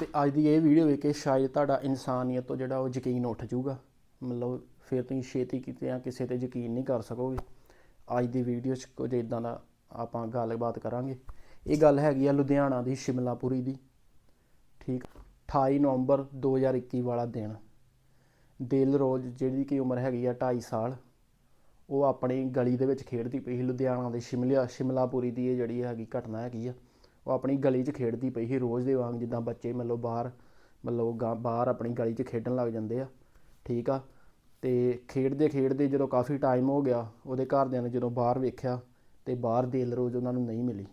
ਤੇ ਅੱਜ ਦੀ ਇਹ ਵੀਡੀਓ ਵੇਖ ਕੇ ਸ਼ਾਇਦ ਤੁਹਾਡਾ ਇਨਸਾਨੀਅਤ ਤੋਂ ਜਿਹੜਾ ਉਹ ਯਕੀਨ ਉੱਠ ਜਾਊਗਾ। ਮਤਲਬ ਫਿਰ ਤੁਸੀਂ ਛੇਤੀ ਕਿਤੇ ਆ, ਕਿਸੇ ਤੇ ਯਕੀਨ ਨਹੀਂ ਕਰ ਸਕੋਗੇ। ਅੱਜ ਦੀ ਵੀਡੀਓ 'ਚ ਕੁਝ ਇਦਾਂ ਦਾ ਆਪਾਂ ਗੱਲਬਾਤ ਕਰਾਂਗੇ। ਇਹ ਗੱਲ ਹੈਗੀ ਆ ਲੁਧਿਆਣਾ ਦੀ, ਸ਼ਿਮਲਾਪੁਰੀ ਦੀ। ਠੀਕ। 28 ਨਵੰਬਰ 2021 ਵਾਲਾ ਦਿਨ। ਦਿਲ ਰੋਜ਼ ਜਿਹੜੀ ਕਿ ਉਮਰ ਹੈਗੀ ਆ 2.5 ਸਾਲ, ਉਹ ਆਪਣੀ ਗਲੀ ਦੇ ਵਿੱਚ ਖੇਡਦੀ ਪਈ ਸੀ ਲੁਧਿਆਣਾ ਦੇ ਸ਼ਿਮਲਿਆ, ਸ਼ਿਮਲਾਪੁਰੀ ਦੀ ਇਹ ਜਿਹੜੀ ਹੈਗੀ ਘਟਨਾ ਹੈਗੀ ਆ। ਉਹ ਆਪਣੀ ਗਲੀ 'ਚ ਖੇਡਦੀ ਪਈ ਸੀ ਰੋਜ਼ ਦੇ ਵਾਂਗ, ਜਿੱਦਾਂ ਬੱਚੇ ਮਤਲਬ ਬਾਹਰ, ਮਤਲਬ ਗਾ- ਬਾਹਰ ਆਪਣੀ ਗਲੀ 'ਚ ਖੇਡਣ ਲੱਗ ਜਾਂਦੇ ਆ। ਠੀਕ ਆ? ਤੇ ਖੇਡਦੇ ਖੇਡਦੇ ਜਦੋਂ ਕਾਫੀ ਟਾਈਮ ਹੋ ਗਿਆ, ਉਹਦੇ ਘਰਦਿਆਂ ਨੇ ਜਦੋਂ ਬਾਹਰ ਵੇਖਿਆ ਤੇ ਬਾਹਰ ਦਿਲ ਰੋਜ਼ ਉਹਨਾਂ ਨੂੰ ਨਹੀਂ ਮਿਲੀ।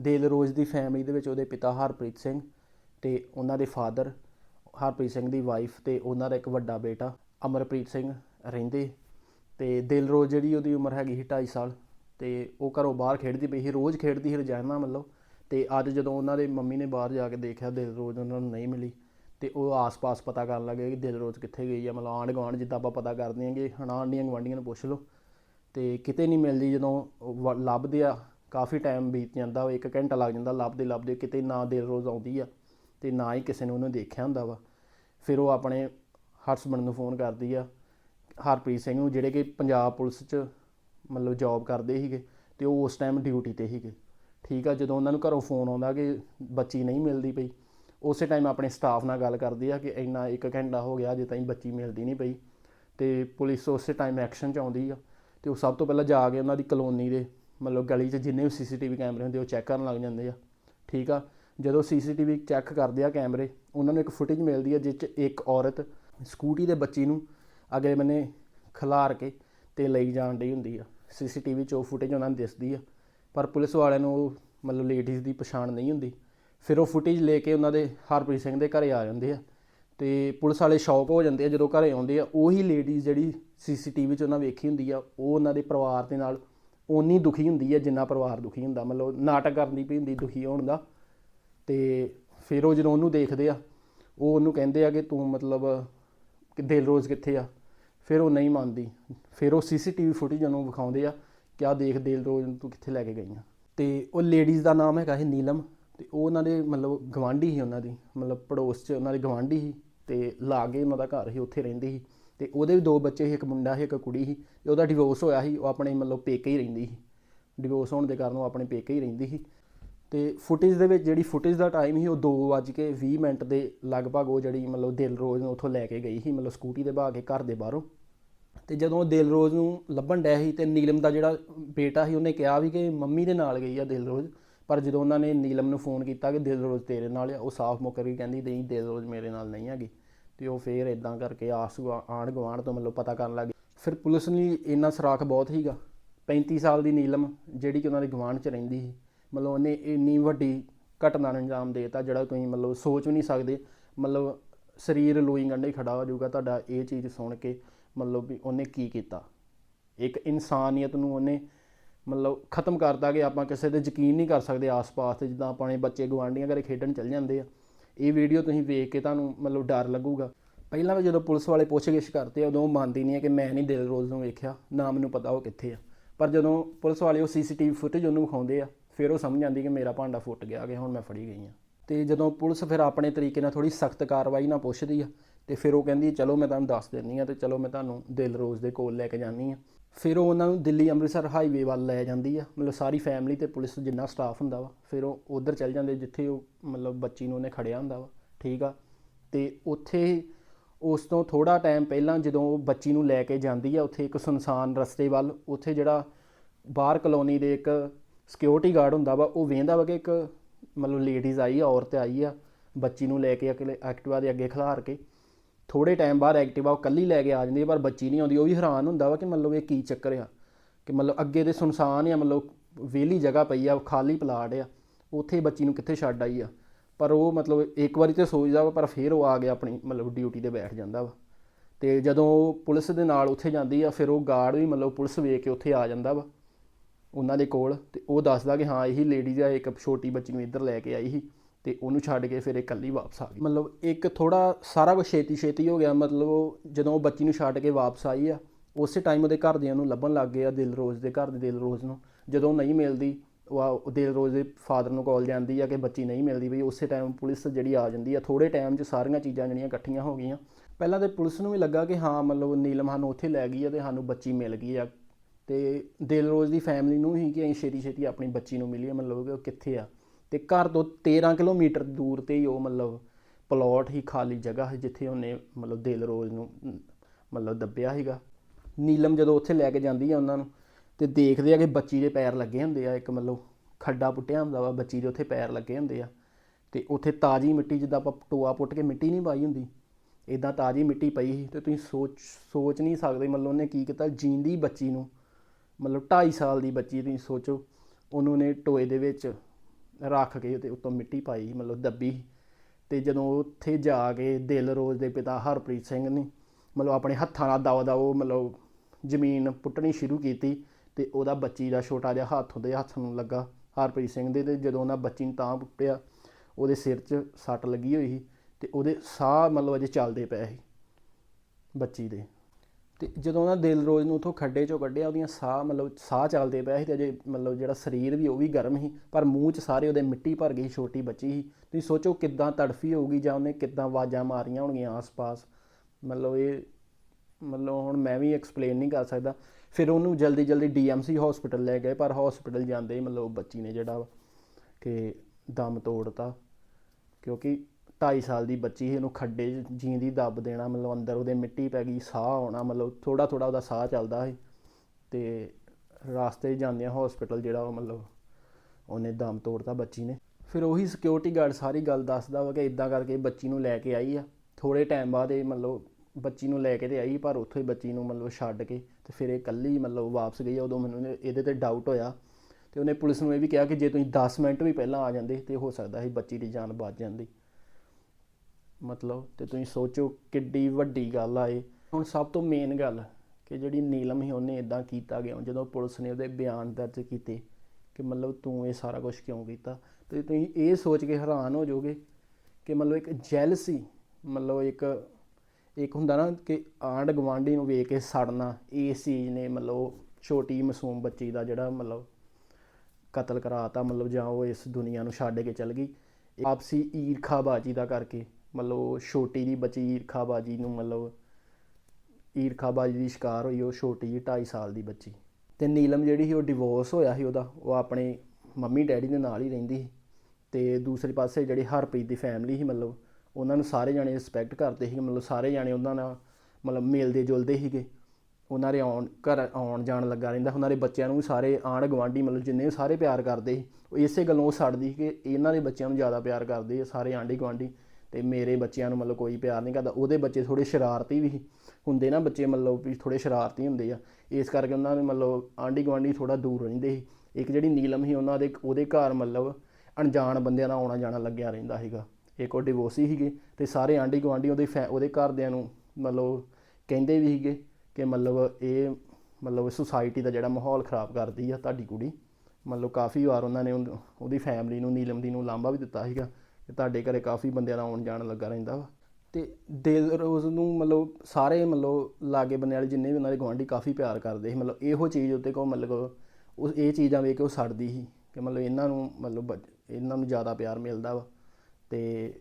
ਦਿਲ ਰੋਜ਼ ਦੀ ਫੈਮਿਲੀ ਦੇ ਵਿੱਚ ਉਹਦੇ ਪਿਤਾ ਹਰਪ੍ਰੀਤ ਸਿੰਘ ਤੇ ਉਹਨਾਂ ਦੇ ਫਾਦਰ ਹਰਪ੍ਰੀਤ ਸਿੰਘ ਦੀ ਵਾਈਫ ਤੇ ਉਹਨਾਂ ਦਾ ਇੱਕ ਵੱਡਾ ਬੇਟਾ ਅਮਰਪ੍ਰੀਤ ਸਿੰਘ ਰਹਿੰਦੇ। ਤੇ ਦਿਲਰੋਜ਼ ਜਿਹੜੀ ਉਹਦੀ ਉਮਰ ਹੈਗੀ ਸੀ 2.5 ਸਾਲ ਤੇ ਉਹ ਘਰੋਂ ਬਾਹਰ ਖੇਡਦੀ ਪਈ ਸੀ, ਰੋਜ਼ ਖੇਡਦੀ ਸੀ ਰੋਜ਼ਾਨਾ ਮਤਲਬ। ਤੇ ਅੱਜ ਜਦੋਂ ਉਹਨਾਂ ਦੇ ਮੰਮੀ ਨੇ ਬਾਹਰ ਜਾ ਕੇ ਦੇਖਿਆ ਦਿਲਰੋਜ਼ ਉਹਨਾਂ ਨੂੰ ਨਹੀਂ ਮਿਲੀ, ਤੇ ਉਹ ਆਸ-ਪਾਸ ਪਤਾ ਕਰਨ ਲੱਗੇ ਕਿ ਦਿਲਰੋਜ਼ ਕਿੱਥੇ ਗਈ ਆ, ਮਤਲਬ ਆਂਢ ਗੁਆਂਢ ਜਿੱਦਾਂ ਆਪਾਂ ਪਤਾ ਕਰਦੇ ਆਂਗੇ ਹਨਾ ਆਂਢੀਆਂ ਗੁਆਂਢੀਆਂ ਨੂੰ ਪੁੱਛ ਲਓ, ਤੇ ਕਿਤੇ ਨਹੀਂ ਮਿਲਦੀ ਜਦੋਂ ਵ- ਲੱਭਦੇ ਆ, ਕਾਫੀ ਟਾਈਮ ਬੀਤ ਜਾਂਦਾ ਵਾ ਇੱਕ ਘੰਟਾ ਲੱਗ ਜਾਂਦਾ ਲੱਭਦੇ ਲੱਭਦੇ ਕਿਤੇ ਨਾ ਦਿਲ ਰੋਜ਼ ਆਉਂਦੀ ਆ, ਤੇ ਨਾ ਹੀ ਕਿਸੇ ਨੇ ਉਹਨੂੰ ਦੇਖਿਆ ਹੁੰਦਾ ਵਾ। ਫਿਰ ਉਹ ਆਪਣੇ ਹਸਬੰਡ ਨੂੰ ਫੋਨ ਕਰਦੀ ਆ, ਹਰਪ੍ਰੀਤ ਸਿੰਘ ਨੂੰ, ਜਿਹੜੇ ਕਿ ਪੰਜਾਬ ਪੁਲਿਸ 'ਚ ਮਤਲਬ ਜੌਬ ਕਰਦੇ ਸੀਗੇ, ਤੇ ਉਹ ਉਸ ਟਾਈਮ ਡਿਊਟੀ ਤੇ ਸੀਗੇ। ਠੀਕ ਆ, ਜਦੋਂ ਉਹਨਾਂ ਨੂੰ ਘਰੋਂ ਫੋਨ ਆਉਂਦਾ ਕਿ ਬੱਚੀ ਨਹੀਂ ਮਿਲਦੀ ਪਈ, ਉਸੇ ਟਾਈਮ ਆਪਣੇ ਸਟਾਫ ਨਾਲ ਗੱਲ ਕਰਦੀ ਆ ਕਿ ਇੰਨਾ ਇੱਕ ਘੰਟਾ ਹੋ ਗਿਆ, ਅਜੇ ਤਾਈਂ ਬੱਚੀ ਮਿਲਦੀ ਨਹੀਂ ਪਈ। ਤੇ ਪੁਲਿਸ ਉਸੇ ਟਾਈਮ ਐਕਸ਼ਨ 'ਚ ਆਉਂਦੀ ਆ ਤੇ ਉਹ ਸਭ ਤੋਂ ਪਹਿਲਾਂ ਜਾ ਕੇ ਉਹਨਾਂ ਦੀ ਕਲੋਨੀ ਦੇ ਮਤਲਬ ਗਲੀ 'ਚ ਜਿੰਨੇ ਵੀ ਸੀਸੀਟੀਵੀ ਕੈਮਰੇ ਹੁੰਦੇ ਉਹ ਚੈੱਕ ਕਰਨ ਲੱਗ ਜਾਂਦੇ ਆ। ਠੀਕ ਆ, ਜਦੋਂ ਸੀਸੀਟੀਵੀ ਚੈੱਕ ਕਰਦੇ ਆ ਕੈਮਰੇ, ਉਹਨਾਂ ਨੂੰ ਇੱਕ ਫੁਟੇਜ ਮਿਲਦੀ ਆ ਜਿਸ 'ਚ ਇੱਕ ਔਰਤ ਸਕੂਟੀ ਦੇ ਬੱਚੀ ਨੂੰ ਅਗਲੇ ਬੰਨੇ ਖਿਲਾਰ ਕੇ ਤੇ ਲਈ ਜਾਣ ਡਈ ਹੁੰਦੀ ਆ। ਸੀਸੀਟੀਵੀ 'ਚ ਉਹ ਫੁਟੇਜ ਉਹਨਾਂ ਨੂੰ ਦਿਸਦੀ ਆ। ਪਰ ਪੁਲਿਸ ਵਾਲਿਆਂ ਨੂੰ ਉਹ ਮਤਲਬ ਲੇਡੀਜ਼ ਦੀ ਪਛਾਣ ਨਹੀਂ ਹੁੰਦੀ। ਫਿਰ ਉਹ ਫੁਟੇਜ ਲੈ ਕੇ ਉਹਨਾਂ ਦੇ ਹਰਪ੍ਰੀਤ ਸਿੰਘ ਦੇ ਘਰੇ ਆ ਜਾਂਦੇ ਆ ਤੇ ਪੁਲਿਸ ਵਾਲੇ ਸ਼ੌਕ ਹੋ ਜਾਂਦੇ ਆ ਜਦੋਂ ਘਰੇ ਆਉਂਦੇ ਆ। ਉਹੀ ਲੇਡੀਜ਼ ਜਿਹੜੀ ਸੀਸੀਟੀਵੀ 'ਚ ਉਹਨਾਂ ਵੇਖੀ ਹੁੰਦੀ ਆ, ਉਹ ਉਹਨਾਂ ਦੇ ਪਰਿਵਾਰ ਦੇ ਨਾਲ ਉਨੀ ਦੁਖੀ ਹੁੰਦੀ ਆ ਜਿੰਨਾ ਪਰਿਵਾਰ ਦੁਖੀ ਹੁੰਦਾ। ਮਤਲਬ ਨਾਟਕ ਕਰਦੀ ਪਈ ਹੁੰਦੀ, ਦੁਖੀ ਹੋਣ ਦਾ। ਤੇ ਫਿਰ ਉਹ ਜਦੋਂ ਉਹਨੂੰ ਦੇਖਦੇ ਆ, ਉਹ ਉਹਨੂੰ ਕਹਿੰਦੇ ਆ ਕਿ ਤੂੰ ਮਤਲਬ ਕਿ ਦਿਲ ਰੋਜ਼ ਕਿੱਥੇ ਆ? ਫਿਰ ਉਹ ਨਹੀਂ ਮੰਨਦੀ। ਫਿਰ ਉਹ ਸੀਸੀਟੀਵੀ ਫੁਟੇਜ ਉਹਨੂੰ ਵਿਖਾਉਂਦੇ ਆ। ਕਿ ਆ ਦੇਖ ਦਿਲ ਰੋਜ਼ ਨੂੰ ਤੂੰ ਕਿੱਥੇ ਲੈ ਕੇ ਗਈ ਆ ਤੇ ਉਹ ਲੇਡੀਜ਼ ਦਾ ਨਾਮ ਹੈਗਾ ਸੀ ਨੀਲਮ, ਤੇ ਉਹ ਉਹਨਾਂ ਦੇ ਮਤਲਬ ਗਵਾਂਢੀ ਸੀ ਉਹਨਾਂ ਦੀ, ਮਤਲਬ ਪੜੋਸ 'ਚ ਉਹਨਾਂ ਦੇ ਗਵਾਂਢੀ ਸੀ, ਤੇ ਲਾਗੇ ਉਹਨਾਂ ਦਾ ਘਰ ਸੀ, ਉੱਥੇ ਰਹਿੰਦੀ ਸੀ। ਤੇ ਉਹਦੇ ਵੀ ਦੋ ਬੱਚੇ ਸੀ, ਇੱਕ ਮੁੰਡਾ ਸੀ, ਇੱਕ ਕੁੜੀ ਸੀ, ਤੇ ਉਹਦਾ ਡਿਵੋਰਸ ਹੋਇਆ ਸੀ, ਉਹ ਆਪਣੇ ਮਤਲਬ ਪੇਕੇ ਹੀ ਰਹਿੰਦੀ ਸੀ। ਡਿਵੋਰਸ ਹੋਣ ਦੇ ਕਾਰਨ ਉਹ ਆਪਣੇ ਪੇਕੇ ਹੀ ਰਹਿੰਦੀ ਸੀ। ਤੇ ਫੁਟੇਜ ਦੇ ਵਿੱਚ ਜਿਹੜੀ ਫੁਟੇਜ ਦਾ ਟਾਈਮ ਸੀ, ਉਹ 2:20 ਮਿੰਟ ਦੇ ਲਗਭਗ ਉਹ ਜਿਹੜੀ ਮਤਲਬ ਦਿਲ ਰੋਜ਼ ਨੂੰ ਉੱਥੋਂ ਲੈ ਕੇ ਗਈ ਸੀ, ਮਤਲਬ ਸਕੂਟੀ ਦੇ ਬਾਹ ਕੇ ਘਰ ਦੇ ਬਾਹਰੋਂ। ਤੇ ਜਦੋਂ ਉਹ ਦਿਲ ਰੋਜ਼ ਨੂੰ ਲੱਭਣ ਡਿਆ ਸੀ ਤੇ ਨੀਲਮ ਦਾ ਜਿਹੜਾ ਬੇਟਾ ਸੀ, ਉਹਨੇ ਕਿਹਾ ਵੀ ਕਿ ਮੰਮੀ ਦੇ ਨਾਲ ਗਈ ਆ ਦਿਲ ਰੋਜ਼ ਪਰ ਜਦੋਂ ਉਹਨਾਂ ਨੇ ਨੀਲਮ ਨੂੰ ਫੋਨ ਕੀਤਾ ਕਿ ਦਿਲ ਰੋਜ਼ ਤੇਰੇ ਨਾਲ ਆ, ਉਹ ਸਾਫ਼ ਮੁੱਕਰ ਕੇ ਕਹਿੰਦੀ ਨਹੀਂ ਦਿਲ ਰੋਜ਼ ਮੇਰੇ ਨਾਲ ਨਹੀਂ ਹੈਗੀ। ਤੇ ਉਹ ਫੇਰ ਇਦਾਂ ਕਰਕੇ ਆਸ ਗੁਆ- ਆਂਢ ਗੁਆਂਢ ਤੋਂ ਮਤਲਬ ਪਤਾ ਕਰਨ ਲੱਗ ਗਈ। ਫਿਰ ਪੁਲਿਸ ਨੇ ਇੰਨਾ ਸਰਾਖ ਬਹੁਤ ਸੀਗਾ। 35 ਸਾਲ ਦੀ ਨੀਲਮ, ਜਿਹੜੀ ਕਿ ਉਹਨਾਂ ਦੇ ਗਵਾਂਢ 'ਚ ਰਹਿੰਦੀ ਸੀ, ਮਤਲਬ ਉਹਨੇ ਇੰਨੀ ਵੱਡੀ ਘਟਨਾ ਨੂੰ ਅੰਜਾਮ ਦੇਤਾ, ਜਿਹੜਾ ਤੁਸੀਂ ਮਤਲਬ ਸੋਚ ਵੀ ਨਹੀਂ ਸਕਦੇ। ਮਤਲਬ ਸਰੀਰ ਲੋਈ ਗੰਢੇ ਖੜਾ ਹੋ ਜਾਊਗਾ, ਤੁਹਾਡਾ ਇਹ ਚੀਜ਼ ਸੁਣ ਕੇ। ਮਤਲਬ ਵੀ ਉਹਨੇ ਕੀ ਕੀਤਾ? ਇੱਕ ਇਨਸਾਨੀਅਤ ਨੂੰ ਉਹਨੇ ਮਤਲਬ ਖਤਮ ਕਰਤਾ ਕਿ ਆਪਾਂ ਕਿਸੇ ਤੇ ਯਕੀਨ ਨਹੀਂ ਕਰ ਸਕਦੇ ਆਸ-ਪਾਸ ਤੇ ਜਿੱਦਾਂ ਆਪਣੇ ਬੱਚੇ ਗਵਾਂਢੀਆਂ ਘਰੇ ਖੇਡਣ ਚੱਲ ਜਾਂਦੇ ਆ। ਇਹ ਵੀਡੀਓ ਤੁਸੀਂ ਵੇਖ ਕੇ ਤੁਹਾਨੂੰ ਮਤਲਬ ਡਰ ਲੱਗੂਗਾ। ਪਹਿਲਾਂ ਵੀ ਜਦੋਂ ਪੁਲਿਸ ਵਾਲੇ ਪੁੱਛਗਿੱਛ ਕਰਦੇ ਉਦੋਂ ਮੰਨਦੀ ਨਹੀਂ ਹੈ ਕਿ ਮੈਂ ਨਹੀਂ ਦਿਲ ਰੋਜ਼ ਨੂੰ ਵੇਖਿਆ, ਨਾ ਮੈਨੂੰ ਪਤਾ ਉਹ ਕਿੱਥੇ ਆ। ਪਰ ਜਦੋਂ ਪੁਲਿਸ ਵਾਲੇ ਉਹ ਸੀਸੀਟੀਵੀ ਫੁਟੇਜ ਉਹਨੂੰ ਵਿਖਾਉਂਦੇ ਆ, ਫਿਰ ਉਹ ਸਮਝ ਜਾਂਦੀ ਕਿ ਮੇਰਾ ਭਾਂਡਾ ਫੁੱਟ ਗਿਆ ਕਿ ਹੁਣ ਮੈਂ ਫੜੀ ਗਈ ਆ। ਤੇ ਜਦੋਂ ਪੁਲਿਸ ਫਿਰ ਆਪਣੇ ਤਰੀਕੇ ਨਾਲ ਥੋੜੀ ਸਖਤ ਕਾਰਵਾਈ ਨਾਲ ਪੁੱਛਦੀ ਆ ਤੇ ਫਿਰ ਉਹ ਕਹਿੰਦੀ ਚਲੋ ਮੈਂ ਤੁਹਾਨੂੰ ਦੱਸ ਦਿੰਨੀ ਆ ਤੇ ਚਲੋ ਮੈਂ ਤੁਹਾਨੂੰ ਦਿਲ ਰੋਜ਼ ਦੇ ਕੋਲ ਲੈ ਕੇ ਜਾਂਦੀ ਆ ਫਿਰ ਉਹ ਉਹਨਾਂ ਨੂੰ ਦਿੱਲੀ ਅੰਮ੍ਰਿਤਸਰ ਹਾਈਵੇ ਵੱਲ ਲੈ ਜਾਂਦੀ ਆ। ਮਤਲਬ ਸਾਰੀ ਫੈਮਿਲੀ ਤੇ ਪੁਲਿਸ ਜਿੰਨਾ ਸਟਾਫ ਹੁੰਦਾ ਵਾ, ਫਿਰ ਉਹ ਉਧਰ ਚੱਲ ਜਾਂਦੇ ਜਿੱਥੇ ਉਹ ਮਤਲਬ ਬੱਚੀ ਨੂੰ ਉਹਨੇ ਖੜਿਆ ਹੁੰਦਾ ਵਾ, ਠੀਕ ਆ? ਤੇ ਉੱਥੇ ਉਸ ਤੋਂ ਥੋੜਾ ਟਾਈਮ ਪਹਿਲਾਂ ਜਦੋਂ ਉਹ ਬੱਚੀ ਨੂੰ ਲੈ ਕੇ ਜਾਂਦੀ ਆ, ਉੱਥੇ ਇੱਕ ਸੁਨਸਾਨ ਰਸਤੇ ਵੱਲ, ਉੱਥੇ ਜਿਹੜਾ ਬਾਹਰ ਕਲੋਨੀ ਦੇ ਇੱਕ ਸਿਕਿਉਰਿਟੀ ਗਾਰਡ ਹੁੰਦਾ ਵਾ, ਉਹ ਵੇਂਦਾ ਵਾ ਕਿ ਇੱਕ ਮਤਲਬ ਲੇਡੀਜ਼ ਆਈ ਆ, ਔਰਤ ਆਈ ਆ, ਬੱਚੀ ਨੂੰ ਲੈ ਕੇ ਅਕਲੇ ਐਕਟਿਵਾ ਦੇ ਅੱਗੇ ਖਿਲਾਰ ਕੇ। ਥੋੜੇ ਟਾਈਮ ਬਾਅਦ ਐਕਟਿਵਾ ਉਹ ਕੱਲੀ ਲੈ ਕੇ ਆ ਜਾਂਦੀ ਹੈ ਪਰ ਬੱਚੀ ਨਹੀਂ ਆਉਂਦੀ। ਉਹ ਵੀ ਹੈਰਾਨ ਹੁੰਦਾ ਵਾ ਕਿ ਮਤਲਬ ਇਹ ਕੀ ਚੱਕਰ ਆ? ਕਿ ਮਤਲਬ ਅੱਗੇ ਦੇ ਸੁਨਸਾਨ ਆ ਮਤਲਬ ਵਿਹਲੀ ਜਗ੍ਹਾ ਪਈ ਆ, ਖਾਲੀ ਪਲਾਟ ਆ, ਉੱਥੇ ਬੱਚੀ ਨੂੰ ਕਿੱਥੇ ਛੱਡ ਆਈ ਆ? ਪਰ ਉਹ ਮਤਲਬ ਇੱਕ ਵਾਰੀ ਤੇ ਸੋਚਦਾ ਵਾ, ਪਰ ਫਿਰ ਉਹ ਆ ਗਿਆ ਆਪਣੀ ਮਤਲਬ ਡਿਊਟੀ ਤੇ ਬੈਠ ਜਾਂਦਾ ਵਾ। ਤੇ ਜਦੋਂ ਉਹ ਪੁਲਿਸ ਦੇ ਨਾਲ ਉੱਥੇ ਜਾਂਦੀ ਆ, ਫਿਰ ਉਹ ਗਾਰਡ ਵੀ ਮਤਲਬ ਪੁਲਿਸ ਵੇਖ ਕੇ ਉੱਥੇ ਆ ਜਾਂਦਾ ਵਾ, ਉਹਨਾਂ ਦੇ ਕੋਲ। ਤੇ ਉਹ ਦੱਸਦਾ ਕਿ ਹਾਂ, ਇਹੀ ਲੇਡੀਜ਼ ਆ, ਇੱਕ ਛੋਟੀ ਬੱਚੀ ਨੂੰ ਇੱਧਰ ਲੈ ਕੇ ਆਈ ਸੀ। ਤੇ ਉਹਨੂੰ ਛੱਡ ਕੇ ਫਿਰ ਇਹ ਇਕੱਲੀ ਵਾਪਸ ਆ ਗਈ। ਮਤਲਬ ਇੱਕ ਥੋੜਾ ਸਾਰਾ ਕੁਝ ਛੇਤੀ ਛੇਤੀ ਹੋ ਗਿਆ, ਮਤਲਬ ਉਹ ਜਦੋਂ ਉਹ ਬੱਚੀ ਨੂੰ ਛੱਡ ਕੇ ਵਾਪਸ ਆਈ ਆ, ਉਸੇ ਟਾਈਮ ਉਹਦੇ ਘਰਦਿਆਂ ਨੂੰ ਲੱਭਣ ਲੱਗ ਗਏ ਆ ਦਿਲ ਰੋਜ਼ ਦੇ ਘਰ ਦੇ ਦਿਲ ਰੋਜ਼ ਨੂੰ। ਜਦੋਂ ਨਹੀਂ ਮਿਲਦੀ ਉਹ ਦਿਲ ਰੋਜ਼ ਦੇ ਫਾਦਰ ਨੂੰ ਕਾਲ ਜਾਂਦੀ ਆ ਕਿ ਬੱਚੀ ਨਹੀਂ ਮਿਲਦੀ ਬਈ, ਉਸੇ ਟਾਈਮ ਪੁਲਿਸ ਜਿਹੜੀ ਆ ਜਾਂਦੀ ਆ ਥੋੜੇ ਟਾਈਮ 'ਚ ਸਾਰੀਆਂ ਚੀਜ਼ਾਂ ਜਿਹੜੀਆਂ ਇਕੱਠੀਆਂ ਹੋ ਗਈਆਂ। ਪਹਿਲਾਂ ਤੇ ਪੁਲਿਸ ਨੂੰ ਵੀ ਲੱਗਾ ਕਿ ਹਾਂ, ਮਤਲਬ ਨੀਲਮ ਸਾਨੂੰ ਉੱਥੇ ਲੈ ਗਈ ਆ ਤੇ ਸਾਨੂੰ ਬੱਚੀ ਮਿਲ ਗਈ ਆ। ਤੇ ਦਿਲਰੋਜ਼ ਦੀ ਫੈਮਿਲੀ ਨੂੰ ਹੀ ਕਿ ਅਸੀਂ ਛੇਤੀ ਛੇਤੀ ਆਪਣੀ ਬੱਚੀ ਨੂੰ ਮਿਲੀਏ, ਮਤਲਬ ਕਿ ਉਹ ਕਿੱਥੇ ਆ। ਤੇ ਘਰ ਤੋਂ 13 ਕਿਲੋਮੀਟਰ ਦੂਰ ਤੇ ਹੀ ਉਹ ਮਤਲਬ ਪਲਾਟ ਹੀ ਖਾਲੀ ਜਗ੍ਹਾ ਹੈ ਜਿੱਥੇ ਉਹਨੇ ਮਤਲਬ ਦਿਲ ਰੋਜ਼ ਨੂੰ ਮਤਲਬ ਦੱਬਿਆ ਸੀਗਾ। ਨੀਲਮ ਜਦੋਂ ਉੱਥੇ ਲੈ ਕੇ ਜਾਂਦੀ ਆ ਉਹਨਾਂ ਨੂੰ ਤੇ ਦੇਖਦੇ ਆ ਕਿ ਬੱਚੀ ਦੇ ਪੈਰ ਲੱਗੇ ਹੁੰਦੇ ਆ, ਇੱਕ ਮਤਲਬ ਖੱਡਾ ਪੁੱਟਿਆ ਹੁੰਦਾ ਵਾ, ਬੱਚੀ ਦੇ ਉੱਥੇ ਪੈਰ ਲੱਗੇ ਹੁੰਦੇ ਆ। ਤੇ ਉੱਥੇ ਤਾਜੀ ਮਿੱਟੀ ਜਿੱਦਾਂ ਆਪਾਂ ਟੋਆ ਪੁੱਟ ਕੇ ਮਿੱਟੀ ਨਹੀਂ ਪਾਈ ਹੁੰਦੀ ਇਦਾਂ ਤਾਜੀ ਮਿੱਟੀ ਪਈ ਸੀ ਤੇ ਤੁਸੀਂ ਸੋਚ ਸੋਚ ਨਹੀਂ ਸਕਦੇ ਮਤਲਬ ਉਹਨੇ ਕੀ ਕੀਤਾ, ਜੀਂਦੀ ਬੱਚੀ ਨੂੰ, ਮਤਲਬ 2.5 ਸਾਲ ਦੀ ਬੱਚੀ ਤੁਸੀਂ ਸੋਚੋ, ਉਹਨੂੰ ਨੇ ਟੋਏ ਦੇ ਵਿੱਚ ਰੱਖ ਕੇ ਤੇ ਉੱਤੋਂ ਮਿੱਟੀ ਪਾਈ, ਮਤਲਬ ਦੱਬੀ। ਤੇ ਜਦੋਂ ਉੱਥੇ ਜਾ ਕੇ ਦਿਲ ਰੋਜ਼ ਦੇ ਪਿਤਾ ਹਰਪ੍ਰੀਤ ਸਿੰਘ ਨੇ, ਮਤਲਬ ਆਪਣੇ ਹੱਥਾਂ ਨਾਲ ਦਵਾ ਦਾ ਉਹ ਮਤਲਬ ਜ਼ਮੀਨ ਪੁੱਟਣੀ ਸ਼ੁਰੂ ਕੀਤੀ ਤੇ ਉਹਦਾ ਬੱਚੀ ਦਾ ਛੋਟਾ ਜਿਹਾ ਹੱਥ ਉਹਦੇ ਹੱਥ ਨੂੰ ਲੱਗਾ ਹਰਪ੍ਰੀਤ ਸਿੰਘ ਦੇ ਤੇ ਜਦੋਂ ਉਹਨਾਂ ਬੱਚੀ ਨੂੰ ਤਾਂ ਪੁੱਟਿਆ, ਉਹਦੇ ਸਿਰ 'ਚ ਸੱਟ ਲੱਗੀ ਹੋਈ ਸੀ ਤੇ ਉਹਦੇ ਸਾਹ ਮਤਲਬ ਅਜੇ ਚੱਲਦੇ ਪਏ ਸੀ ਬੱਚੀ ਦੇ। ਤੇ ਜਦੋਂ ਉਹਨਾਂ ਦਿਲ ਰੋਜ਼ ਨੂੰ ਉਥੋਂ ਖੱਡੇ ਚੋਂ ਕੱਢਿਆ, ਉਹਦੀਆਂ ਸਾਹ ਮਤਲਬ ਸਾਹ ਚੱਲਦੇ ਪਿਆ ਸੀ ਤੇ ਅਜੇ ਮਤਲਬ ਜਿਹੜਾ ਸਰੀਰ ਵੀ ਉਹ ਵੀ ਗਰਮ ਸੀ, ਪਰ ਮੂੰਹ 'ਚ ਸਾਰੇ ਉਹਦੇ ਮਿੱਟੀ ਭਰ ਗਈ, ਛੋਟੀ ਬੱਚੀ ਸੀ। ਤੁਸੀਂ ਸੋਚੋ ਕਿੱਦਾਂ ਤੜਫੀ ਹੋਊਗੀ ਜਾਂ ਉਹਨੇ ਕਿੱਦਾਂ ਆਵਾਜ਼ਾਂ ਮਾਰੀਆਂ ਹੋਣਗੀਆਂ ਆਸ-ਪਾਸ। ਮਤਲਬ ਇਹ, ਮਤਲਬ ਹੁਣ ਮੈਂ ਵੀ ਐਕਸਪਲੇਨ ਨਹੀਂ ਕਰ ਸਕਦਾ। ਫਿਰ ਉਹਨੂੰ ਜਲਦੀ ਜਲਦੀ ਡੀਐਮਸੀ ਹਸਪੀਟਲ ਲੈ ਗਏ, ਪਰ ਹਸਪੀਟਲ ਜਾਂਦੇ ਹੀ ਮਤਲਬ ਬੱਚੀ ਨੇ ਜਿਹੜਾ ਵਾ ਕਿ ਦਮ ਤੋੜਤਾ। ਕਿਉਂਕਿ 2.5 ਸਾਲ ਦੀ ਬੱਚੀ ਸੀ, ਉਹਨੂੰ ਖੱਡੇ ਜੀਂਦੀ ਦੱਬ ਦੇਣਾ, ਮਤਲਬ ਅੰਦਰ ਉਹਦੇ ਮਿੱਟੀ ਪੈ ਗਈ, ਸਾਹ ਆਉਣਾ, ਮਤਲਬ ਥੋੜਾ ਥੋੜਾ ਉਹਦਾ ਸਾਹ ਚੱਲਦਾ ਸੀ। ਤੇ ਰਾਸਤੇ 'ਚ ਜਾਂਦਿਆਂ ਹਸਪੀਟਲ ਜਿਹੜਾ ਉਹ ਮਤਲਬ ਉਹਨੇ ਦਮ ਤੋੜਤਾ ਬੱਚੀ ਨੇ। ਫਿਰ ਉਹੀ ਸਿਕਿਉਰਿਟੀ ਗਾਰਡ ਸਾਰੀ ਗੱਲ ਦੱਸਦਾ ਵਾ ਕਿ ਇਦਾਂ ਕਰਕੇ ਬੱਚੀ ਨੂੰ ਲੈ ਕੇ ਆਈ ਆ। ਥੋੜੇ ਟਾਈਮ ਬਾਅਦ ਇਹ ਮਤਲਬ ਬੱਚੀ ਨੂੰ ਲੈ ਕੇ ਤੇ ਆਈ, ਪਰ ਉੱਥੋਂ ਹੀ ਬੱਚੀ ਨੂੰ ਮਤਲਬ ਛੱਡ ਕੇ ਤੇ ਫਿਰ ਇਹ ਇਕੱਲੀ ਮਤਲਬ ਵਾਪਸ ਗਈ ਆ। ਉਦੋਂ ਮੈਨੂੰ ਇਹਦੇ ਤੇ ਡਾਊਟ ਹੋਇਆ। ਤੇ ਉਹਨੇ ਪੁਲਿਸ ਨੂੰ ਇਹ ਵੀ ਕਿਹਾ ਕਿ ਜੇ ਤੁਸੀਂ 10 ਮਿੰਟ ਵੀ ਪਹਿਲਾਂ ਆ ਜਾਂਦੇ, ਤੇ ਹੋ ਸਕਦਾ ਸੀ ਬੱਚੀ ਦੀ ਜਾਨ ਬਚ ਜਾਂਦੀ। ਮਤਲਬ ਤੇ ਤੁਸੀਂ ਸੋਚੋ ਕਿੱਡੀ ਵੱਡੀ ਗੱਲ ਆ ਇਹ। ਹੁਣ ਸਭ ਤੋਂ ਮੇਨ ਗੱਲ ਕਿ ਜਿਹੜੀ ਨੀਲਮ ਸੀ, ਉਹਨੇ ਇਦਾਂ ਕੀਤਾ ਗਿਆ। ਜਦੋਂ ਪੁਲਿਸ ਨੇ ਉਹਦੇ ਬਿਆਨ ਦਰਜ ਕੀਤੇ ਕਿ ਮਤਲਬ ਤੂੰ ਇਹ ਸਾਰਾ ਕੁਝ ਕਿਉਂ ਕੀਤਾ? ਤੇ ਤੁਸੀਂ ਇਹ ਸੋਚ ਕੇ ਹੈਰਾਨ ਹੋ ਜਾਓਗੇ ਕਿ ਮਤਲਬ ਇੱਕ ਜੈਲਸੀ ਮਤਲਬ ਇੱਕ ਇੱਕ ਹੁੰਦਾ ਨਾ ਕਿ ਆਂਡ ਗਵਾਂਢੀ ਨੂੰ ਵੇਖ ਕੇ ਸੜਨਾ ਇਸ ਚੀਜ਼ ਨੇ ਮਤਲਬ ਉਹ ਛੋਟੀ ਮਾਸੂਮ ਬੱਚੀ ਦਾ ਜਿਹੜਾ ਮਤਲਬ ਕਤਲ ਕਰਾਤਾ, ਮਤਲਬ ਜਾਂ ਉਹ ਇਸ ਦੁਨੀਆ ਨੂੰ ਛੱਡ ਕੇ ਚਲ ਗਈ। ਇਹ ਆਪਸੀ ਈਰਖਾਬਾਜੀ ਦਾ ਕਰਕੇ ਮਤਲਬ ਉਹ ਛੋਟੀ ਦੀ ਬੱਚੀ ਈਰਖਾਬਾਜੀ ਨੂੰ ਮਤਲਬ ਈਰਖਾਬਾਜੀ ਦੀ ਸ਼ਿਕਾਰ ਹੋਈ, ਉਹ ਛੋਟੀ ਜਿਹੀ 2.5 ਸਾਲ ਦੀ ਬੱਚੀ। ਤੇ ਨੀਲਮ ਜਿਹੜੀ ਸੀ, ਉਹ ਡਿਵੋਰਸ ਹੋਇਆ ਸੀ ਉਹਦਾ। ਉਹ ਆਪਣੇ ਮੰਮੀ ਡੈਡੀ ਦੇ ਨਾਲ ਹੀ ਰਹਿੰਦੀ ਸੀ। ਤੇ ਦੂਸਰੇ ਪਾਸੇ ਜਿਹੜੀ ਹਰਪ੍ਰੀਤ ਦੀ ਫੈਮਿਲੀ ਸੀ ਮਤਲਬ, ਉਹਨਾਂ ਨੂੰ ਸਾਰੇ ਜਾਣੇ ਰਿਸਪੈਕਟ ਕਰਦੇ ਸੀ ਮਤਲਬ ਸਾਰੇ ਜਾਣੇ ਉਹਨਾਂ ਨਾਲ ਮਤਲਬ ਮਿਲਦੇ ਜੁਲਦੇ ਸੀਗੇ। ਉਹਨਾਂ ਦੇ ਆਉਣ, ਘਰ ਆਉਣ ਜਾਣ ਲੱਗਾ ਰਹਿੰਦਾ ਉਹਨਾਂ ਦੇ ਬੱਚਿਆਂ ਨੂੰ ਸਾਰੇ ਆਂਢ ਗੁਆਂਢੀ ਮਤਲਬ ਜਿੰਨੇ ਵੀ ਸਾਰੇ ਪਿਆਰ ਕਰਦੇ ਸੀ, ਉਹ ਇਸੇ ਗੱਲੋਂ ਉਹ ਸੜਦੀ ਸੀ ਕਿ ਇਹਨਾਂ ਦੇ ਬੱਚਿਆਂ ਨੂੰ ਜ਼ਿਆਦਾ ਪਿਆਰ ਕਰਦੇ ਆ ਸਾਰੇ ਆਂਢੀ ਗੁਆਂਢੀ। ਤੇ ਮੇਰੇ ਬੱਚਿਆਂ ਨੂੰ ਮਤਲਬ ਕੋਈ ਪਿਆਰ ਨਹੀਂ ਕਰਦਾ। ਉਹਦੇ ਬੱਚੇ ਥੋੜੇ ਸ਼ਰਾਰਤੀ ਵੀ ਸੀ। ਹੁੰਦੇ ਨਾ ਬੱਚੇ, ਮਤਲਬ ਵੀ ਥੋੜੇ ਸ਼ਰਾਰਤੀ ਹੁੰਦੇ ਆ। ਇਸ ਕਰਕੇ ਉਹਨਾਂ ਨੂੰ ਮਤਲਬ ਆਂਢੀ ਗੁਆਂਢੀ ਥੋੜਾ ਦੂਰ ਰਹਿੰਦੇ ਸੀ। ਇੱਕ ਜਿਹੜੀ ਨੀਲਮ ਸੀ, ਉਹਨਾਂ ਦੇ ਉਹਦੇ ਘਰ ਮਤਲਬ ਅਣਜਾਣ ਬੰਦਿਆਂ ਦਾ ਆਉਣਾ ਜਾਣਾ ਲੱਗਿਆ ਰਹਿੰਦਾ ਸੀਗਾ। ਇੱਕ ਉਹ ਡਿਵੋਰਸੀ ਸੀਗੇ ਤੇ ਸਾਰੇ ਆਂਢੀ ਗੁਆਂਢੀ ਉਹਦੇ ਫੈ- ਉਹਦੇ ਘਰਦਿਆਂ ਨੂੰ ਮਤਲਬ ਕਹਿੰਦੇ ਵੀ ਸੀਗੇ ਕਿ ਮਤਲਬ ਇਹ ਮਤਲਬ ਸੁਸਾਇਟੀ ਦਾ ਜਿਹੜਾ ਮਾਹੌਲ ਖਰਾਬ ਕਰਦੀ ਆ ਤੁਹਾਡੀ ਕੁੜੀ। ਮਤਲਬ ਕਾਫੀ ਵਾਰ ਉਹਨਾਂ ਨੇ ਉਹਨ- ਉਹਦੀ ਫੈਮਿਲੀ ਨੂੰ, ਨੀਲਮ ਦੀ ਨੂੰ ਲਾਂਭਾ ਵੀ ਦਿੱਤਾ ਸੀਗਾ। ਤੁਹਾਡੇ ਘਰੇ ਕਾਫੀ ਬੰਦਿਆਂ ਦਾ ਆਉਣ ਜਾਣ ਲੱਗਾ ਰਹਿੰਦਾ ਵਾ। ਤੇ ਦਿਲ ਰੋਜ਼ ਨੂੰ ਮਤਲਬ ਸਾਰੇ ਮਤਲਬ ਲਾਗੇ ਬੰਨੇ ਵਾਲੇ ਜਿੰਨੇ ਵੀ ਉਹਨਾਂ ਦੇ ਗੁਆਂਢੀ ਕਾਫੀ ਪਿਆਰ ਕਰਦੇ ਸੀ। ਮਤਲਬ ਇਹੋ ਚੀਜ਼ ਉੱਤੇ ਕੋ ਮਤਲਬ ਉਹ ਇਹ ਚੀਜ਼ਾਂ ਵੇਖ ਕੇ ਉਹ ਸੜਦੀ ਸੀ ਕਿ ਮਤਲਬ ਇਹਨਾਂ ਨੂੰ ਮਤਲਬ ਬੱਚ- ਇਹਨਾਂ ਨੂੰ ਜ਼ਿਆਦਾ ਪਿਆਰ ਮਿਲਦਾ ਵਾ। ਤੇ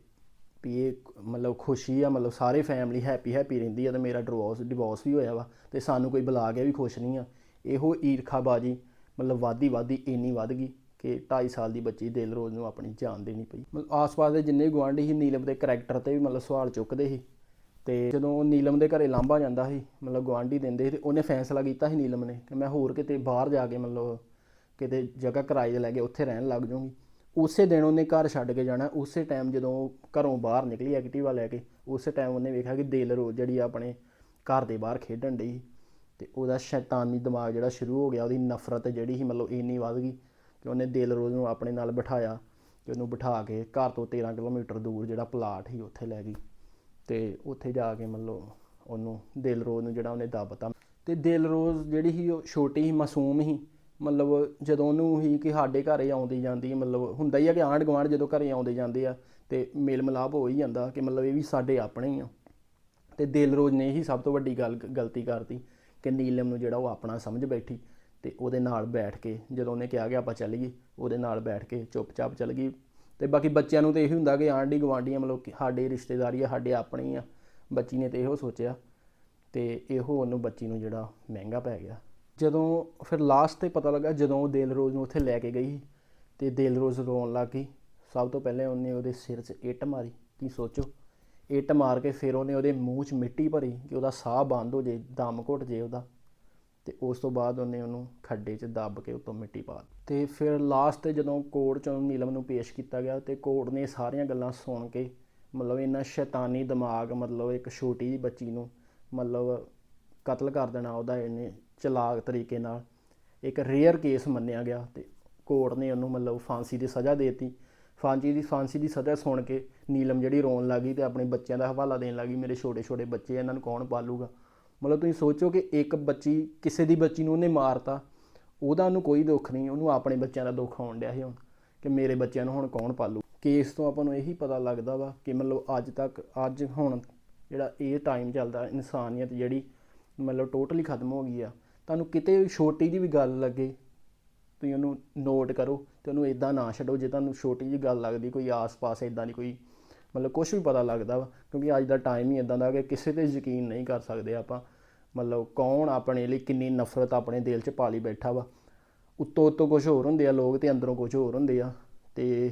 ਵੀ ਇਹ ਮਤਲਬ ਖੁਸ਼ੀ ਆ, ਮਤਲਬ ਸਾਰੇ ਫੈਮਿਲੀ ਹੈਪੀ ਹੈਪੀ ਰਹਿੰਦੀ ਆ ਤੇ ਮੇਰਾ ਡਿਵੋਰਸ ਡਿਵੋਰਸ ਵੀ ਹੋਇਆ ਵਾ ਤੇ ਸਾਨੂੰ ਕੋਈ ਬੁਲਾ ਕੇ ਵੀ ਖੁਸ਼ ਨਹੀਂ ਆ। ਇਹੋ ਈਰਖਾਬਾਜੀ ਮਤਲਬ ਵਾਦੀ ਵਾਦੀ ਇੰਨੀ ਵੱਧ ਗਈ। ਕਿ 2.5 ਸਾਲ ਦੀ ਬੱਚੀ ਦਿਲ ਰੋਜ਼ ਨੂੰ ਆਪਣੀ ਜਾਨ ਦੇਣੀ ਪਈ। ਮਤਲਬ ਆਸ-ਪਾਸ ਦੇ ਜਿੰਨੇ ਵੀ ਗੁਆਂਢੀ ਸੀ, ਨੀਲਮ ਦੇ ਕਰੈਕਟਰ ਤੇ ਵੀ ਮਤਲਬ ਸਵਾਲ ਚੁੱਕਦੇ ਸੀ। ਤੇ ਜਦੋਂ ਉਹ ਨੀਲਮ ਦੇ ਘਰੇ ਲਾਂਭਾ ਜਾਂਦਾ ਸੀ, ਮਤਲਬ ਗੁਆਂਢੀ ਦਿੰਦੇ ਸੀ ਤੇ ਉਹਨੇ ਫੈਸਲਾ ਕੀਤਾ ਸੀ ਨੀਲਮ ਨੇ ਕਿ ਮੈਂ ਹੋਰ ਕਿਤੇ ਬਾਹਰ ਜਾ ਕੇ ਮਤਲਬ ਕਿਤੇ ਜਗ੍ਹਾ ਕਿਰਾਏ ਤੇ ਲੈ ਕੇ ਉੱਥੇ ਰਹਿਣ ਲੱਗ ਜਾਊਂਗੀ। ਉਸੇ ਦਿਨ ਉਹਨੇ ਘਰ ਛੱਡ ਕੇ ਜਾਣਾ। ਉਸੇ ਟਾਈਮ ਜਦੋਂ ਉਹ ਘਰੋਂ ਬਾਹਰ ਨਿਕਲੀ ਐਕਟਿਵਾ ਲੈ ਕੇ, ਉਸੇ ਟਾਈਮ ਉਹਨੇ ਵੇਖਿਆ ਕਿ ਦਿਲ ਰੋ ਜਿਹੜੀ ਆਪਣੇ ਘਰ ਦੇ ਬਾਹਰ ਖੇਡਣ ਡਈ ਤੇ ਉਹਦਾ ਸ਼ੈਤਾਨੀ ਦਿਮਾਗ ਜਿਹੜਾ ਸ਼ੁਰੂ ਹੋ ਗਿਆ, ਉਹਦੀ ਨਫ਼ਰਤ ਜਿਹੜੀ ਸੀ ਮਤਲਬ ਇੰਨੀ ਵੱਧ ਗਈ। ਕਿ ਉਹਨੇ ਦਿਲ ਰੋਜ਼ ਨੂੰ ਆਪਣੇ ਨਾਲ ਬਿਠਾਇਆ ਕਿ ਉਹਨੂੰ ਬਿਠਾ ਕੇ ਘਰ ਤੋਂ 13 ਕਿਲੋਮੀਟਰ ਦੂਰ ਜਿਹੜਾ ਪਲਾਟ ਸੀ ਉੱਥੇ ਲੈ ਗਈ ਤੇ ਉੱਥੇ ਜਾ ਕੇ ਮਤਲਬ ਉਹਨੂੰ ਦਿਲ ਰੋਜ਼ ਨੂੰ ਜਿਹੜਾ ਉਹਨੇ ਦੱਬਤਾ। ਤੇ ਦਿਲ ਰੋਜ਼ ਜਿਹੜੀ ਸੀ ਉਹ ਛੋਟੀ ਸੀ, ਮਾਸੂਮ ਸੀ, ਮਤਲਬ ਜਦੋਂ ਉਹਨੂੰ ਹੀ ਕਿ ਸਾਡੇ ਘਰੇ ਆਉਂਦੀ ਜਾਂਦੀ ਮਤਲਬ ਹੁੰਦਾ ਹੀ ਆ ਕਿ ਆਂਢ ਗੁਆਂਢ ਜਦੋਂ ਘਰੇ ਆਉਂਦੇ ਜਾਂਦੇ ਆ ਤੇ ਮੇਲ ਮਿਲਾਪ ਹੋ ਹੀ ਜਾਂਦਾ ਕਿ ਮਤਲਬ ਇਹ ਵੀ ਸਾਡੇ ਆਪਣੇ ਹੀ ਆ। ਤੇ ਦਿਲ ਰੋਜ਼ ਨੇ ਹੀ ਸਭ ਤੋਂ ਵੱਡੀ ਗੱਲ ਗਲਤੀ ਕਰਤੀ ਕਿ ਨੀਲਮ ਨੂੰ ਜਿਹੜਾ ਉਹ ਆਪਣਾ ਸਮਝ ਬੈਠੀ। ਤੇ ਉਹਦੇ ਨਾਲ ਬੈਠ ਕੇ ਜਦੋਂ ਉਹਨੇ ਕਿਹਾ ਕਿ ਆਪਾਂ ਚੱਲੀਏ ਉਹਦੇ ਨਾਲ ਬੈਠ ਕੇ ਚੁੱਪਚਾਪ ਚੱਲ ਗਈ। ਤੇ ਬਾਕੀ ਬੱਚਿਆਂ ਨੂੰ ਤੇ ਇਹੀ ਹੁੰਦਾ ਕਿ ਆਂਢੀ ਗੁਆਂਢੀਆਂ ਮਤਲਬ ਸਾਡੇ ਰਿਸ਼ਤੇਦਾਰੀ ਆ, ਸਾਡੇ ਆਪਣੇ ਆ। ਬੱਚੀ ਨੇ ਤੇ ਇਹੋ ਸੋਚਿਆ ਤੇ ਇਹੋ ਉਹਨੂੰ ਬੱਚੀ ਨੂੰ ਜਿਹੜਾ ਮਹਿੰਗਾ ਪੈ ਗਿਆ। ਜਦੋਂ ਫਿਰ ਲਾਸਟ ਤੇ ਪਤਾ ਲੱਗਾ ਜਦੋਂ ਉਹ ਦਿਲਰੋਜ਼ ਨੂੰ ਉੱਥੇ ਲੈ ਕੇ ਗਈ ਤੇ ਦਿਲਰੋਜ਼ ਰੋਣ ਲੱਗ ਗਈ। ਸਭ ਤੋਂ ਪਹਿਲੇ ਉਹਨੇ ਉਹਦੇ ਸਿਰ 'ਚ ਇੱਟ ਮਾਰੀ, ਤੁਸੀਂ ਸੋਚੋ। ਇੱਟ ਮਾਰ ਕੇ ਫਿਰ ਉਹਨੇ ਉਹਦੇ ਮੂੰਹ 'ਚ ਮਿੱਟੀ ਭਰੀ ਕਿ ਉਹਦਾ ਸਾਹ ਬੰਦ ਹੋ ਜੇ, ਦਮ ਘੁੱਟ ਜੇ ਉਹਦਾ। ਤੇ ਉਸ ਤੋਂ ਬਾਅਦ ਉਹਨੇ ਉਹਨੂੰ ਖੱਡੇ 'ਚ ਦੱਬ ਕੇ ਉੱਤੋਂ ਮਿੱਟੀ ਪਾ ਦਿੱਤੀ। ਤੇ ਫਿਰ ਲਾਸਟ ਤੇ ਜਦੋਂ ਕੋਰਟ 'ਚੋਂ ਨੀਲਮ ਨੂੰ ਪੇਸ਼ ਕੀਤਾ ਗਿਆ ਤੇ ਕੋਰਟ ਨੇ ਸਾਰੀਆਂ ਗੱਲਾਂ ਸੁਣ ਕੇ ਮਤਲਬ ਇਹਨਾਂ ਸ਼ੈਤਾਨੀ ਦਿਮਾਗ, ਮਤਲਬ ਇੱਕ ਛੋਟੀ ਜਿਹੀ ਬੱਚੀ ਨੂੰ ਮਤਲਬ ਕਤਲ ਕਰ ਦੇਣਾ ਉਹਦਾ ਇਹਨੇ ਚਲਾਕ ਤਰੀਕੇ ਨਾਲ ਇੱਕ ਰੇਅਰ ਕੇਸ ਮੰਨਿਆ ਗਿਆ ਤੇ ਕੋਰਟ ਨੇ ਉਹਨੂੰ ਮਤਲਬ ਫਾਂਸੀ ਦੀ ਸਜ਼ਾ ਦੇਤੀ। ਫਾਂਸੀ ਦੀ ਫਾਂਸੀ ਦੀ ਸਜ਼ਾ ਸੁਣ ਕੇ ਨੀਲਮ ਜਿਹੜੀ ਰੋਣ ਲੱਗੀ ਤੇ ਆਪਣੇ ਬੱਚਿਆਂ ਦਾ ਹਵਾਲਾ ਦੇਣ ਲੱਗੀ ਮੇਰੇ ਛੋਟੇ ਛੋਟੇ ਬੱਚੇ ਇਹਨਾਂ ਨੂੰ ਕੌਣ ਪਾਲੂਗਾ? ਮਤਲਬ ਤੁਸੀਂ ਸੋਚੋ ਕਿ ਇੱਕ ਬੱਚੀ, ਕਿਸੇ ਦੀ ਬੱਚੀ ਨੂੰ ਉਹਨੇ ਮਾਰਤਾ, ਉਹਦਾ ਉਹਨੂੰ ਕੋਈ ਦੁੱਖ ਨਹੀਂ, ਉਹਨੂੰ ਆਪਣੇ ਬੱਚਿਆਂ ਦਾ ਦੁੱਖ ਹੋਣ ਡਿਆ ਸੀ ਹੁਣ, ਕਿ ਮੇਰੇ ਬੱਚਿਆਂ ਨੂੰ ਹੁਣ ਕੌਣ ਪਾਲੂ? ਕੇਸ ਤੋਂ ਆਪਾਂ ਨੂੰ ਇਹੀ ਪਤਾ ਲੱਗਦਾ ਵਾ ਕਿ ਮਤਲਬ ਅੱਜ ਤੱਕ, ਅੱਜ ਹੁਣ ਜਿਹੜਾ ਇਹ ਟਾਈਮ ਚੱਲਦਾ, ਇਨਸਾਨੀਅਤ ਜਿਹੜੀ ਮਤਲਬ ਟੋਟਲੀ ਖਤਮ ਹੋ ਗਈ ਆ, ਤੁਹਾਨੂੰ ਕਿਤੇ ਵੀ ਛੋਟੀ ਜਿਹੀ ਵੀ ਗੱਲ ਲੱਗੇ, ਤੁਸੀਂ ਉਹਨੂੰ ਨੋਟ ਕਰੋ ਤੇ ਉਹਨੂੰ ਇਦਾਂ ਨਾ ਛੱਡੋ, ਜੇ ਤੁਹਾਨੂੰ ਛੋਟੀ ਜਿਹੀ ਗੱਲ ਲੱਗਦੀ, ਕੋਈ ਆਸ-ਪਾਸ ਇਦਾਂ ਦੀ ਕੋਈ ਮਤਲਬ ਕੁਝ ਵੀ ਪਤਾ ਲੱਗਦਾ ਵਾ, ਕਿਉਂਕਿ ਅੱਜ ਦਾ ਟਾਈਮ ਹੀ ਇਦਾਂ ਦਾ ਕਿ ਕਿਸੇ ਤੇ ਯਕੀਨ ਨਹੀਂ ਕਰ ਸਕਦੇ ਆਪਾਂ ਮਤਲਬ ਕੌਣ ਆਪਣੇ ਲਈ ਕਿੰਨੀ ਨਫ਼ਰਤ ਆਪਣੇ ਦਿਲ 'ਚ ਪਾਲੀ ਬੈਠਾ ਵਾ। ਉੱਤੋਂ ਉੱਤੋਂ ਕੁਝ ਹੋਰ ਹੁੰਦੇ ਆ ਲੋਕ ਤੇ ਅੰਦਰੋਂ ਕੁਝ ਹੋਰ ਹੁੰਦੇ ਆ। ਤੇ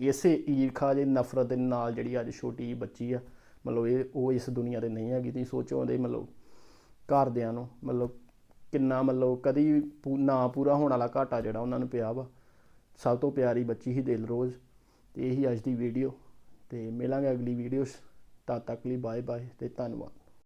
ਇਸੇ ਈਰਖਾ ਜੇ ਨਫ਼ਰਤ ਦੇ ਨਾਲ ਜਿਹੜੀ ਅੱਜ ਛੋਟੀ ਜਿਹੀ ਬੱਚੀ ਆ, ਮਤਲਬ ਇਹ, ਉਹ ਇਸ ਦੁਨੀਆ ਤੇ ਨਹੀਂ ਹੈਗੀ। ਤੁਸੀਂ ਸੋਚੋ ਉਹਦੇ ਮਤਲਬ ਘਰਦਿਆਂ ਨੂੰ, ਮਤਲਬ ਕਿੰਨਾ ਮਤਲਬ ਕਦੀ ਪੂ- ਨਾ ਪੂਰਾ ਹੋਣ ਵਾਲਾ ਘਾਟਾ ਜਿਹੜਾ ਉਹਨਾਂ ਨੂੰ ਪਿਆ ਵਾ। ਸਭ ਤੋਂ ਪਿਆਰੀ ਬੱਚੀ ਹੀ ਦਿਲ ਰੋਜ਼ ਤੇ ਇਹੀ ਅੱਜ ਦੀ ਵੀਡੀਓ ਤੇ ਮਿਲਾਂਗੇ ਅਗਲੀ ਵੀਡੀਓ 'ਚ ਤਦ ਤੱਕ ਲਈ ਬਾਏ ਬਾਏ ਤੇ ਧੰਨਵਾਦ।